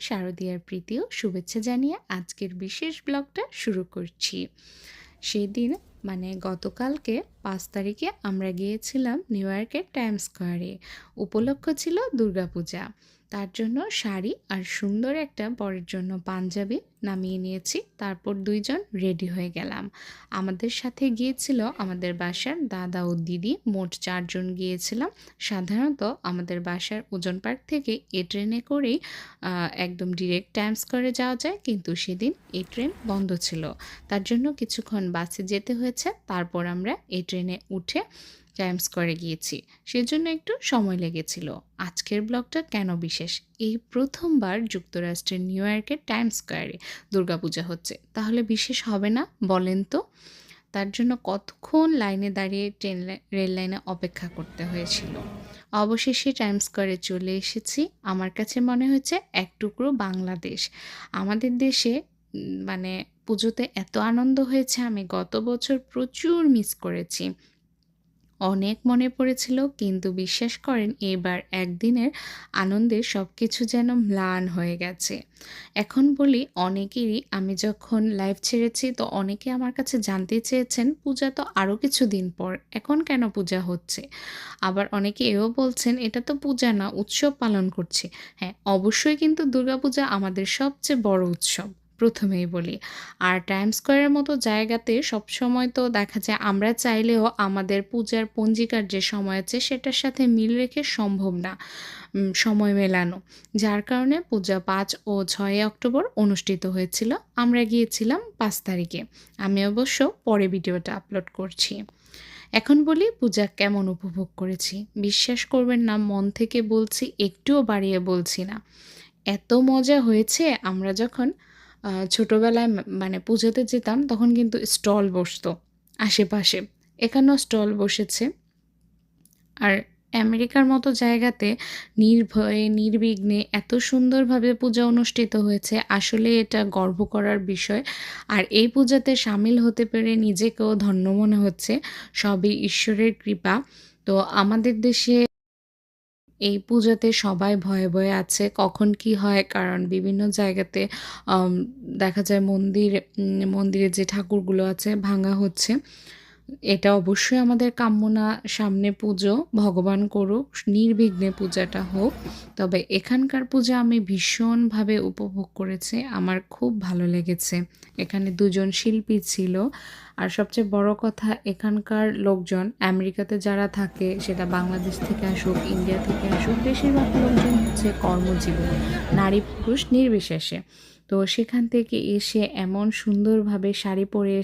শারদীয়ার প্রীতি ও শুভেচ্ছা জানিয়ে আজকের বিশেষ ব্লগটা শুরু করছি। সেদিন মানে গতকালকে পাঁচ তারিখে আমরা গিয়েছিলাম নিউ ইয়র্কের টাইম স্কোয়ারে। উপলক্ষ ছিল দুর্গাপূজা। তার জন্য শাড়ি আর সুন্দর একটা বরের জন্য পাঞ্জাবি নামিয়ে নিয়েছি। তারপর দুইজন রেডি হয়ে গেলাম। আমাদের সাথে গিয়েছিল আমাদের বাসার দাদা ও দিদি। মোট চারজন গিয়েছিলাম। সাধারণত আমাদের বাসার ওজন পার্ক থেকে এ ট্রেনে করেই একদম ডিরেক্ট টাইমস করে যাওয়া যায়। কিন্তু সেদিন এই ট্রেন বন্ধ ছিল। তার জন্য কিছুক্ষণ বাসে যেতে হয়েছে। তারপর আমরা এই ট্রেনে উঠে টাইমস করে গিয়েছি। সেজন্য একটু সময় লেগেছিল। আজকের ব্লগটা কেন বিশেষ? এই প্রথমবার যুক্তরাষ্ট্রের নিউ ইয়র্কের টাইম স্কোয়ারে দুর্গাপূজা হচ্ছে। তাহলে বিশেষ হবে না, বলেন তো? তার জন্য কতক্ষণ লাইনে দাঁড়িয়ে ট্রেন রেল লাইনে অপেক্ষা করতে হয়েছিল? অবশেষে টাইম স্কোয়ারে চলে এসেছি। আমার কাছে মনে হয়েছে এক টুকরো বাংলাদেশ। আমাদের দেশে মানে পুজোতে এত আনন্দ হয়েছে, আমি গত বছর প্রচুর মিস করেছি। অনেক মনে পড়েছিল, কিন্তু বিশ্বাস করেন এবার একদিনের আনন্দে সব কিছু যেন ম্লান হয়ে গেছে। এখন বলি, অনেকেরই আমি যখন লাইভ ছেড়েছি তো অনেকে আমার কাছে জানতে চেয়েছেন, পূজা তো আরও কিছু দিন পর, এখন কেন পূজা হচ্ছে? আবার অনেকে এও বলছেন, এটা তো পূজা না, উৎসব পালন করছে। হ্যাঁ অবশ্যই কিন্তু দুর্গাপূজা আমাদের সবচেয়ে বড় উৎসব। প্রথমেই বলি। আর টাইম স্কোয়ারের মতো জায়গাতে সবসময় তো দেখা যায় আমরা চাইলেও আমাদের পূজার পঞ্জিকার যে সময় আছে সেটার সাথে মিল রেখে সম্ভব না সময় মেলানো। যার কারণে পূজা পাঁচ ও ছয় অক্টোবর অনুষ্ঠিত হয়েছিল। আমরা গিয়েছিলাম পাঁচ তারিখে। আমি অবশ্য পরে ভিডিওটা আপলোড করছি। এখন বলি পূজা কেমন উপভোগ করেছি। বিশ্বাস করবেন না, মন থেকে বলছি, একটুও বাড়িয়ে বলছি না। এত মজা হয়েছে, আমরা যখন ছোটবেলায় মানে পুজোতে যেতাম, তখন কিন্তু স্টল বসতো আশেপাশে। এখানেও স্টল বসেছে। আর আমেরিকার মতো জায়গাতে নির্ভয়ে, নির্বিঘ্নে এত সুন্দরভাবে পূজা অনুষ্ঠিত হয়েছে, আসলে এটা গর্ব করার বিষয়। আর এই পূজাতে সামিল হতে পেরে নিজেকেও ধন্য মনে হচ্ছে। সবই ঈশ্বরের কৃপা। তো আমাদের দেশে এই পূজাতে সবাই ভয়ে ভয়ে আছে। কখন কি হয়? কারণ বিভিন্ন জায়গাতে দেখা যায় মন্দির মন্দিরে যে ঠাকুরগুলো আছে, ভাঙা হচ্ছে। এটা অবশ্যই আমাদের কাম্য না। সামনে পুজো, ভগবান করুক, নির্বিঘ্নে পূজাটা হোক। তবে এখানকার পূজা আমি ভীষণভাবে উপভোগ করেছি। আমার খুব ভালো লেগেছে। এখানে দুজন শিল্পী ছিল। আর সবচেয়ে বড় কথা, এখানকার লোকজন, আমেরিকাতে যারা থাকে, সেটা বাংলাদেশ থেকে আসুক, ইন্ডিয়া থেকে আসুক, বেশিরভাগ লোকজন হচ্ছে কর্মজীবী, নারী পুরুষ নির্বিশেষে। তো সেখান থেকে এসে এমন সুন্দরভাবে শাড়ি পরে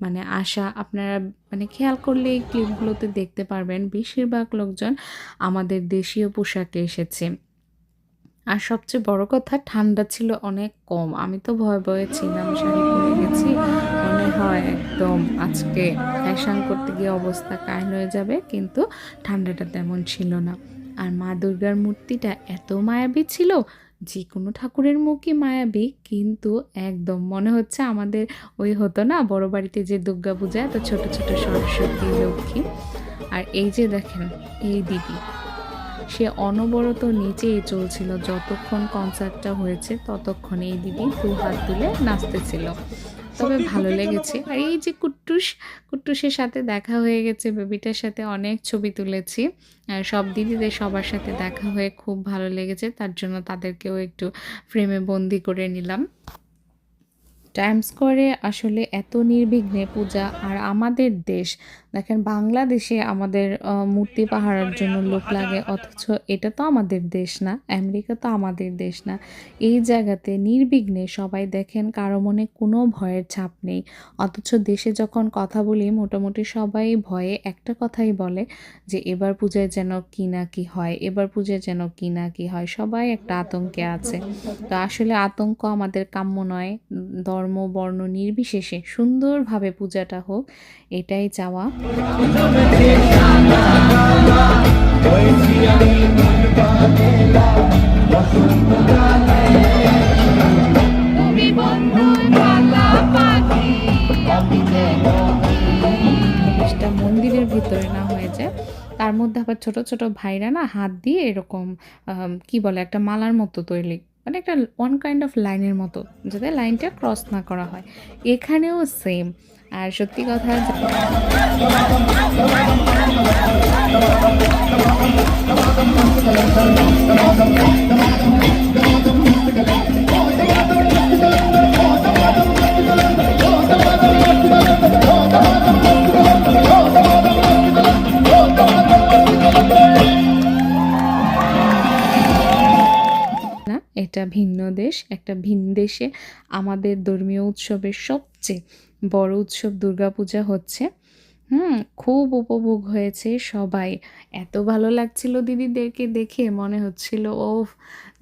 মানে আসা আপনারা মানে খেয়াল করলে এই ক্লিপগুলোতে দেখতে পারবেন বেশিরভাগ লোকজন আমাদের দেশীয় পোশাকে এসেছে। আর সবচেয়ে বড় কথা, ঠান্ডা ছিল অনেক কম। আমি তো ভয় ভয়ে ছিলাম, শাড়ি পরে গেছি। মনে হয় একদম আজকে ফ্যাশন করতে গিয়ে অবস্থা কাহিল হয়ে যাবে, কিন্তু ঠান্ডাটা তেমন ছিল না। আর মা দুর্গার মূর্তিটা এত মায়াবী ছিল যে কোনো ঠাকুরের মুখই মায়াবী কিন্তু একদম মনে হচ্ছে আমাদের ওই হতো না বড় বাড়িতে যে দুর্গা পূজা এত ছোট ছোট সরস্বতী লক্ষ্মী। আর এই যে দেখেন এই দিদি সে অনবরত নিচেই চলছিল যতক্ষণ কনসার্টটা হয়েছে ততক্ষণ এই দিদি দু হাত তুলে নাচতেছিল। তবে ভালো লেগেছে। আর এই যে কুট্টুস কুট্টুসের সাথে দেখা হয়ে গেছে, বেবিটার সাথে অনেক ছবি তুলেছি। সব দিদিদের সবার সাথে দেখা হয়ে খুব ভালো লেগেছে, তার জন্য তাদেরকেও একটু ফ্রেমে বন্দি করে নিলাম। টাইম স্কোয়ারে আসলে এত নির্বিঘ্নে পূজা আর আমাদের দেশ দেখেন বাংলাদেশে আমাদের মূর্তি পাহারার জন্য লোক লাগে, অথচ এটা তো আমাদের দেশ না, আমেরিকা তো আমাদের দেশ না। এই জায়গাতে নির্বিঘ্নে সবাই দেখেন কারও মনে কোনো ভয়ের ছাপ নেই, অথচ দেশে যখন কথা বলি মোটামুটি সবাই ভয়ে একটা কথাই বলে যে, এবার পূজায় যেন কি না কি হয়, এবার পূজায় যেন কি না কি হয়। সবাই একটা আতঙ্কে আছে। তো আসলে আতঙ্ক আমাদের কাম্য নয়, ধর্ম, বর্ণ নির্বিশেষে সুন্দরভাবে পূজাটা হোক, এটাই চাওয়া। মন্দিরের ভিতরে না হয়ে যায়। তার মধ্যে আবার ছোট ছোট ভাইরা না হাত দিয়ে এরকম কি বলে, একটা মালার মতো তৈরি। মানে একটা ওয়ান কাইন্ড অফ লাইনের মতো, যাতে লাইনটা ক্রস না করা হয়। এখানেও সেম আর সত্যি কথা এটা ভিন্ন দেশ একটা ভিন দেশে আমাদের ধর্মীয় উৎসবের সবচেয়ে বড় উৎসব দুর্গাপূজা হচ্ছে হুম, খুব উপভোগ হয়েছে সবাই। এত ভালো লাগছিল দিদিদেরকে দেখে, মনে হচ্ছিল ও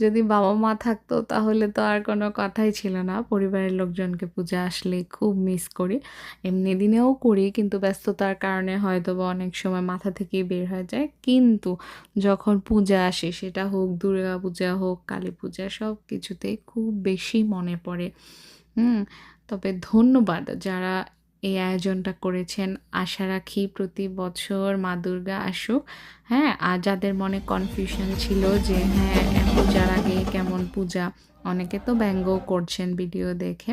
যদি বাবা মা থাকতো তাহলে তো আর কোনো কথাই ছিল না। পরিবারের লোকজনকে পূজা আসলে খুব মিস করি। এমনি দিনেও করি, কিন্তু ব্যস্ততার কারণে হয়তো বা অনেক সময় মাথা থেকেই বের হয়ে যায়। কিন্তু যখন পূজা আসে, সেটা হোক দুর্গা পূজা হোক, কালী পূজা, সব কিছুতেই খুব বেশি মনে পড়ে। হুম, তবে ধন্যবাদ যারা এই আয়োজনটা করেছেন আশা রাখি প্রতি বছর মা দুর্গা আসুক। হ্যাঁ আর যাদের মনে কনফিউশন ছিল যে হ্যাঁ পূজার আগে কেমন পূজা, অনেকে তো ব্যঙ্গও করছেন ভিডিও দেখে।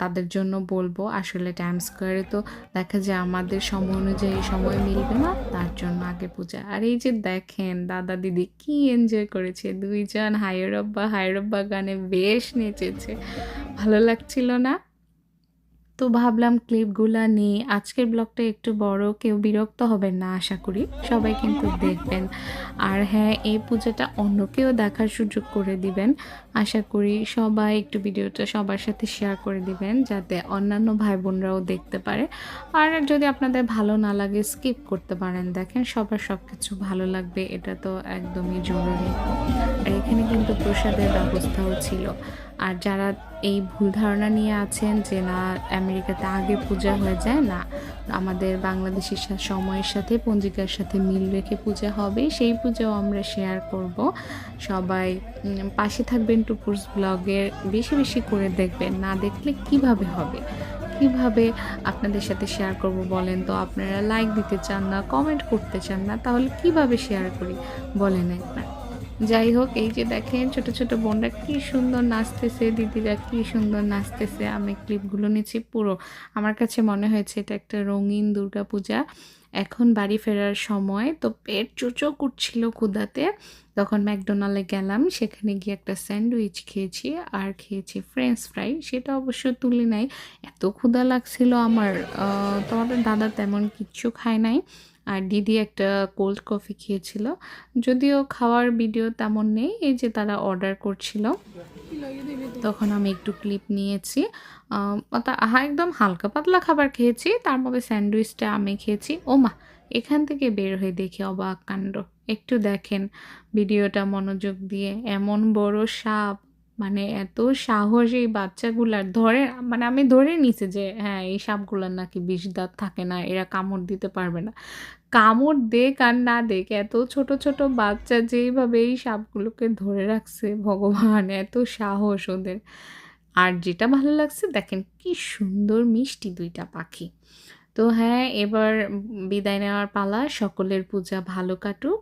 তাদের জন্য বলব, আসলে টাইম স্কোয়ারে তো দেখা যায় আমাদের সময় অনুযায়ী সময় মিলবে না, তার জন্য আগে পূজা। আর এই যে দেখেন, দাদা দিদি কি এনজয় করেছে, দুইজন হায়রব্বা হায়রব্বা গানে বেশ নেচেছে। ভালো লাগছিল না? তো ভাবলাম ক্লিপগুলা নিয়ে আজকের ব্লগটা একটু বড়, কেউ বিরক্ত হবেন না, আশা করি। সবাই কিন্তু দেখবেন। আর হ্যাঁ এই পূজাটা অন্যকেও দেখার সুযোগ করে দিবেন। আশা করি সবাই একটু ভিডিওটা সবার সাথে শেয়ার করে দিবেন, যাতে অন্যান্য ভাই বোনরাও দেখতে পারে। আর যদি আপনাদের ভালো না লাগে স্কিপ করতে পারেন। দেখেন, সবার সব কিছু ভালো লাগবে, এটা তো একদমই জরুরি। আর এখানে কিন্তু প্রসাদের ব্যবস্থাও ছিল। আর যারা এই ভুল ধারণা নিয়ে আছেন, যে না আমেরিকাতে আগে পূজা হয়ে যায়, না, আমাদের বাংলাদেশের সময়ের সাথে, পঞ্জিকার সাথে মিল রেখে পূজা হবে। সেই পূজাও আমরা শেয়ার করব। সবাই পাশে থাকবেন টুপুর্স ব্লগের বেশি বেশি করে দেখবেন। না দেখলে কীভাবে হবে? কীভাবে আপনাদের সাথে শেয়ার করব বলেন তো? আপনারা লাইক দিতে চান না কমেন্ট করতে চান না, তাহলে কীভাবে শেয়ার করি? বলেন একবার। যাই হোক, এই যে দেখেন ছোট ছোট বোনরা কি সুন্দর নাচতেছে, দিদিরা কি সুন্দর নাচতেছে। আমি ক্লিপগুলো নিচ্ছি পুরো। আমার কাছে মনে হয়েছে এটা একটা রঙিন দুর্গাপূজা। এখন বাড়ি ফেরার সময়, তো পেট চোচো করছিল ক্ষুদাতে তখন ম্যাকডোনাল্ডে গেলাম, সেখানে গিয়ে একটা স্যান্ডউইচ খেয়েছি, আর খেয়েছি ফ্রেঞ্চ ফ্রাই। সেটা অবশ্য তুলি নাই। এত ক্ষুধা লাগছিল আমার তোমাদের দাদা তেমন কিচ্ছু খায় নাই। আর দিদি একটা কোল্ড কফি খেয়েছিল। যদিও খাওয়ার ভিডিও তেমন নেই, এই যে তারা অর্ডার করছিল। তখন আমি একটু ক্লিপ নিয়েছি। একদম হালকা পাতলা খাবার খেয়েছি। তার মধ্যে স্যান্ডউইচটা আমি খেয়েছি। ও মা, এখান থেকে বের হয়ে দেখি অবাক কাণ্ড। একটু দেখেন ভিডিওটা মনোযোগ দিয়ে। এমন বড় সাপ। মানে এত সাহস এই বাচ্চাগুলার। ধরে মানে আমি ধরে নিছি যে হ্যাঁ এই সাপগুলার নাকি বিষ দাঁত থাকে না, এরা কামড় দিতে পারবে না। কামড় দেখ আর না দেখ এত ছোট ছোট বাচ্চা যেইভাবে এই সাপগুলোকে ধরে রাখছে, ভগবান, এত সাহস ওদের। আর যেটা ভালো লাগছে, দেখেন কি সুন্দর মিষ্টি দুইটা পাখি। তো হ্যাঁ এবার বিদায় নেওয়ার পালা, সকলের পূজা ভালো কাটুক